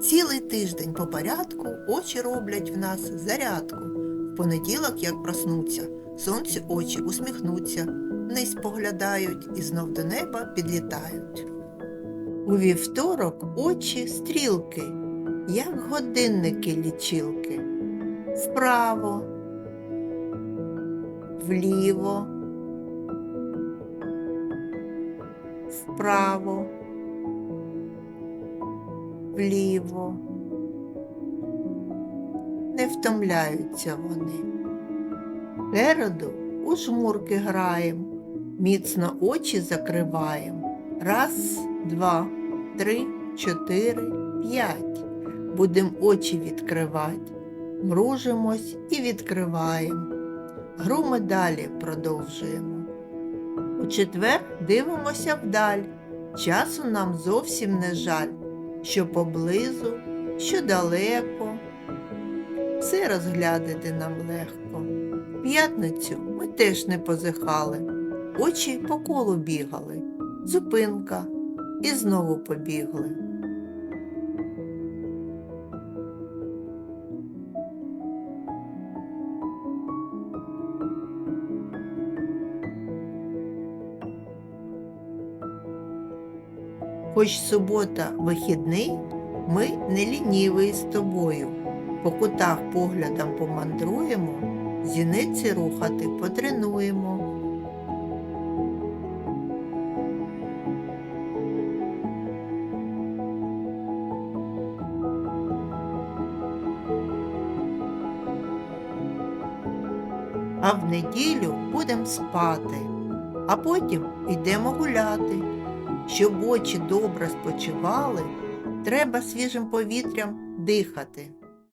Цілий тиждень по порядку очі роблять в нас зарядку. В понеділок, як проснуться, сонцю очі усміхнуться, вниз поглядають і знов до неба підлітають. У вівторок очі стрілки, як годинники лічилки. Вправо, вліво, вправо, вліво. Не втомляються вони. Переду у жмурки граєм, міцно очі закриваєм. Раз, два, три, чотири, п'ять. Будем очі відкривати. Мружимось і відкриваємо. Гру ми далі продовжуємо. У четвер дивимося вдаль. Часу нам зовсім не жаль, що поблизу, що далеко. Все розглядати нам легко. П'ятницю ми теж не позихали, очі по колу бігали, зупинка і знову побігли. Хоч субота вихідний, ми не лінівий з тобою. По кутах поглядом помандруємо, зіниці рухати потренуємо. А в неділю будемо спати, а потім йдемо гуляти. Щоб очі добре спочивали, треба свіжим повітрям дихати.